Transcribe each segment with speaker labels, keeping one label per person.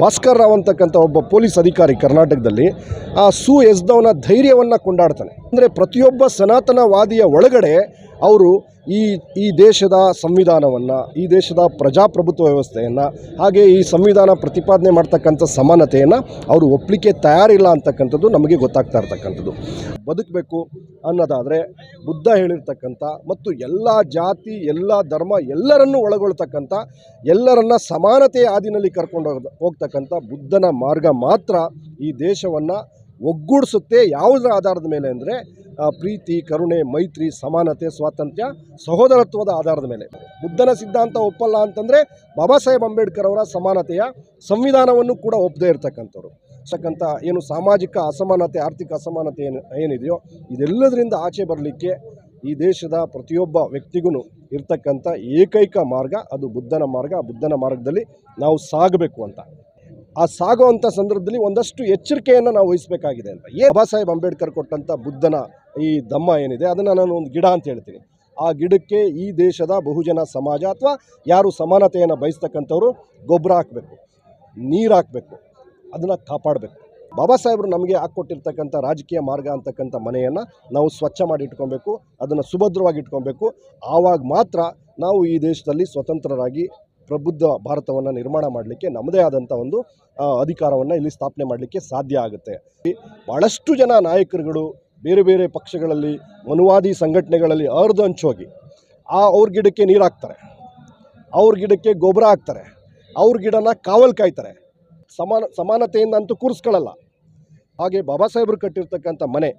Speaker 1: ಭಾಸ್ಕರ್ ರಾವ್ ಅಂತಕ್ಕಂಥ ಒಬ್ಬ ಪೊಲೀಸ್ ಅಧಿಕಾರಿ ಕರ್ನಾಟಕದಲ್ಲಿ, ಆ ಸು ಎಸ್ದವನ ಧೈರ್ಯವನ್ನು ಕೊಂಡಾಡ್ತಾನೆ. ಅಂದರೆ ಪ್ರತಿಯೊಬ್ಬ ಸನಾತನವಾದಿಯ ಒಳಗಡೆ ಅವರು ಈ ಈ ದೇಶದ ಸಂವಿಧಾನವನ್ನು, ಈ ದೇಶದ ಪ್ರಜಾಪ್ರಭುತ್ವ ವ್ಯವಸ್ಥೆಯನ್ನು, ಹಾಗೆ ಈ ಸಂವಿಧಾನ ಪ್ರತಿಪಾದನೆ ಮಾಡ್ತಕ್ಕಂಥ ಸಮಾನತೆಯನ್ನು ಅವರು ಒಪ್ಪಲಿಕ್ಕೆ ತಯಾರಿಲ್ಲ ಅಂತಕ್ಕಂಥದ್ದು ನಮಗೆ ಗೊತ್ತಾಗ್ತಾ ಇರ್ತಕ್ಕಂಥದ್ದು. ಬದುಕಬೇಕು ಅನ್ನೋದಾದರೆ ಬುದ್ಧ ಹೇಳಿರ್ತಕ್ಕಂಥ ಮತ್ತು ಎಲ್ಲ ಜಾತಿ, ಎಲ್ಲ ಧರ್ಮ ಎಲ್ಲರನ್ನೂ ಒಳಗೊಳ್ತಕ್ಕಂಥ, ಎಲ್ಲರನ್ನ ಸಮಾನತೆಯ ಆದಿನಲ್ಲಿ ಕರ್ಕೊಂಡು ಹೋಗ್, ಹೋಗ್ತಕ್ಕಂಥ ಬುದ್ಧನ ಮಾರ್ಗ ಮಾತ್ರ ಈ ದೇಶವನ್ನು ಒಗ್ಗೂಡಿಸುತ್ತೆ ಯಾವುದರ ಆಧಾರದ ಮೇಲೆ ಅಂದರೆ ಪ್ರೀತಿ, ಕರುಣೆ, ಮೈತ್ರಿ, ಸಮಾನತೆ, ಸ್ವಾತಂತ್ರ್ಯ, ಸಹೋದರತ್ವದ ಆಧಾರದ ಮೇಲೆ. ಬುದ್ಧನ ಸಿದ್ಧಾಂತ ಒಪ್ಪಲ್ಲ ಅಂತಂದರೆ, ಬಾಬಾ ಸಾಹೇಬ್ ಅಂಬೇಡ್ಕರ್ ಅವರ ಸಮಾನತೆಯ ಸಂವಿಧಾನವನ್ನು ಕೂಡ ಒಪ್ಪದೇ ಇರತಕ್ಕಂಥವ್ರು. ತಕ್ಕಂಥ ಏನು ಸಾಮಾಜಿಕ ಅಸಮಾನತೆ, ಆರ್ಥಿಕ ಅಸಮಾನತೆ ಏನು, ಏನಿದೆಯೋ, ಇದೆಲ್ಲದರಿಂದ ಆಚೆ ಬರಲಿಕ್ಕೆ ಈ ದೇಶದ ಪ್ರತಿಯೊಬ್ಬ ವ್ಯಕ್ತಿಗೂ ಇರ್ತಕ್ಕಂಥ ಏಕೈಕ ಮಾರ್ಗ ಅದು ಬುದ್ಧನ ಮಾರ್ಗ. ಬುದ್ಧನ ಮಾರ್ಗದಲ್ಲಿ ನಾವು ಸಾಗಬೇಕು ಅಂತ. ಆ ಸಾಗುವಂಥ ಸಂದರ್ಭದಲ್ಲಿ ಒಂದಷ್ಟು ಎಚ್ಚರಿಕೆಯನ್ನು ನಾವು ವಹಿಸಬೇಕಾಗಿದೆ ಅಂತ. ಏ ಬಾಬಾ ಸಾಹೇಬ್ ಅಂಬೇಡ್ಕರ್ ಕೊಟ್ಟಂಥ ಬುದ್ಧನ ಈ ದಮ್ಮ ಏನಿದೆ, ಅದನ್ನು ನಾನು ಒಂದು ಗಿಡ ಅಂತ ಹೇಳ್ತೀನಿ. ಆ ಗಿಡಕ್ಕೆ ಈ ದೇಶದ ಬಹುಜನ ಸಮಾಜ ಅಥವಾ ಯಾರು ಸಮಾನತೆಯನ್ನು ಬಯಸ್ತಕ್ಕಂಥವ್ರು ಗೊಬ್ಬರ ಹಾಕಬೇಕು, ನೀರು ಹಾಕಬೇಕು, ಅದನ್ನು ಕಾಪಾಡಬೇಕು. ಬಾಬಾ ಸಾಹೇಬರು ನಮಗೆ ಹಾಕ್ಕೊಟ್ಟಿರ್ತಕ್ಕಂಥ ರಾಜಕೀಯ ಮಾರ್ಗ ಅಂತಕ್ಕಂಥ ಮನೆಯನ್ನು ನಾವು ಸ್ವಚ್ಛ ಮಾಡಿ ಇಟ್ಕೊಬೇಕು, ಅದನ್ನು ಸುಭದ್ರವಾಗಿ ಇಟ್ಕೊಬೇಕು. ಆವಾಗ ಮಾತ್ರ ನಾವು ಈ ದೇಶದಲ್ಲಿ ಸ್ವತಂತ್ರರಾಗಿ ಪ್ರಬುದ್ಧ ಭಾರತವನ್ನು ನಿರ್ಮಾಣ ಮಾಡಲಿಕ್ಕೆ ನಮ್ಮದೇ ಆದಂಥ ಒಂದು ಅಧಿಕಾರವನ್ನು ಇಲ್ಲಿ ಸ್ಥಾಪನೆ ಮಾಡಲಿಕ್ಕೆ ಸಾಧ್ಯ ಆಗುತ್ತೆ. ಭಾಳಷ್ಟು ಜನ ನಾಯಕರುಗಳು ಬೇರೆ ಬೇರೆ ಪಕ್ಷಗಳಲ್ಲಿ, ಮನುವಾದಿ ಸಂಘಟನೆಗಳಲ್ಲಿ ಅರ್ಧ ಹಂಚೋಗಿ, ಆ, ಅವ್ರ ಗಿಡಕ್ಕೆ ನೀರು ಹಾಕ್ತಾರೆ. ಅವ್ರ ಗಿಡಕ್ಕೆ ಗೊಬ್ಬರ ಹಾಕ್ತಾರೆ. ಅವ್ರ ಗಿಡನ ಕಾವಲ್ ಕಾಯ್ತಾರೆ. ಸಮಾನ, ಸಮಾನತೆಯಿಂದ ಅಂತೂ ಕೂರಿಸ್ಕೊಳ್ಳಲ್ಲ ಹಾಗೆ ಬಾಬಾ ಸಾಹೇಬರು ಕಟ್ಟಿರ್ತಕ್ಕಂಥ ಮನೆ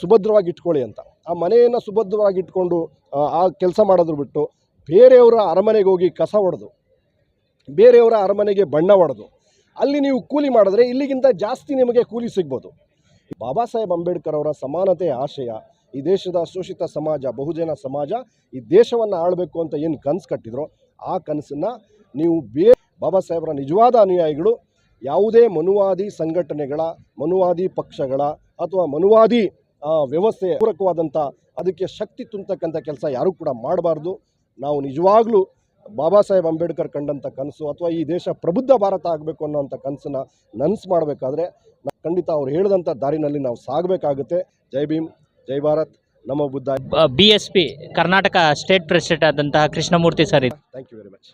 Speaker 1: ಸುಭದ್ರವಾಗಿ ಇಟ್ಕೊಳ್ಳಿ ಅಂತ. ಆ ಮನೆಯನ್ನು ಸುಭದ್ರವಾಗಿ ಇಟ್ಕೊಂಡು ಆ ಕೆಲಸ ಮಾಡೋದ್ರ ಬಿಟ್ಟು ಬೇರೆಯವರ ಅರಮನೆಗೆ ಹೋಗಿ ಕಸ ಹೊಡೆದು ಬೇರೆಯವರ ಅರಮನೆಗೆ ಬಣ್ಣ ಹೊಡೆದು ಅಲ್ಲಿ ನೀವು ಕೂಲಿ ಮಾಡಿದ್ರೆ ಇಲ್ಲಿಗಿಂತ ಜಾಸ್ತಿ ನಿಮಗೆ ಕೂಲಿ ಸಿಗ್ಬೋದು. ಬಾಬಾ ಸಾಹೇಬ್ ಅಂಬೇಡ್ಕರ್ ಅವರ ಸಮಾನತೆಯ ಆಶಯ, ಈ ದೇಶದ ಶೋಷಿತ ಸಮಾಜ, ಬಹುಜನ ಸಮಾಜ, ಈ ದೇಶವನ್ನು ಆಳಬೇಕು ಅಂತ ಏನು ಕನಸು ಕಟ್ಟಿದ್ರೋ ಆ ಕನಸನ್ನು ನೀವು ಬೇ, ಬಾಬಾ ಸಾಹೇಬರ ನಿಜವಾದ ಅನುಯಾಯಿಗಳು, ಯಾವುದೇ ಮನುವಾದಿ ಸಂಘಟನೆಗಳ, ಮನುವಾದಿ ಪಕ್ಷಗಳ ಅಥವಾ ಮನುವಾದಿ ವ್ಯವಸ್ಥೆ ಪೂರಕವಾದಂಥ ಅದಕ್ಕೆ ಶಕ್ತಿ ತುಂಬತಕ್ಕಂಥ ಕೆಲಸ ಯಾರೂ ಕೂಡ ಮಾಡಬಾರ್ದು. ನಾವು ನಿಜವಾಗ್ಲೂ ಬಾಬಾ ಸಾಹೇಬ್ ಅಂಬೇಡ್ಕರ್ ಕಂಡಂಥ ಕನಸು ಅಥವಾ ಈ ದೇಶ ಪ್ರಬುದ್ಧ ಭಾರತ ಆಗಬೇಕು ಅನ್ನೋಂಥ ಕನಸನ್ನು ನನಸು ಮಾಡಬೇಕಾದ್ರೆ ಖಂಡಿತ ಅವ್ರು ಹೇಳಿದಂಥ ದಾರಿನಲ್ಲಿ ನಾವು ಸಾಗಬೇಕಾಗುತ್ತೆ. ಜೈ ಭೀಮ್ ಜೈ ಭಾರತ್. ನಮ್ಮ Buddha
Speaker 2: B S P Karnataka state president ಆದಂತಹ ಕೃಷ್ಣಮೂರ್ತಿ ಸರ್ ಇದು
Speaker 1: ಥ್ಯಾಂಕ್ ಯು ವೆರಿ ಮಚ್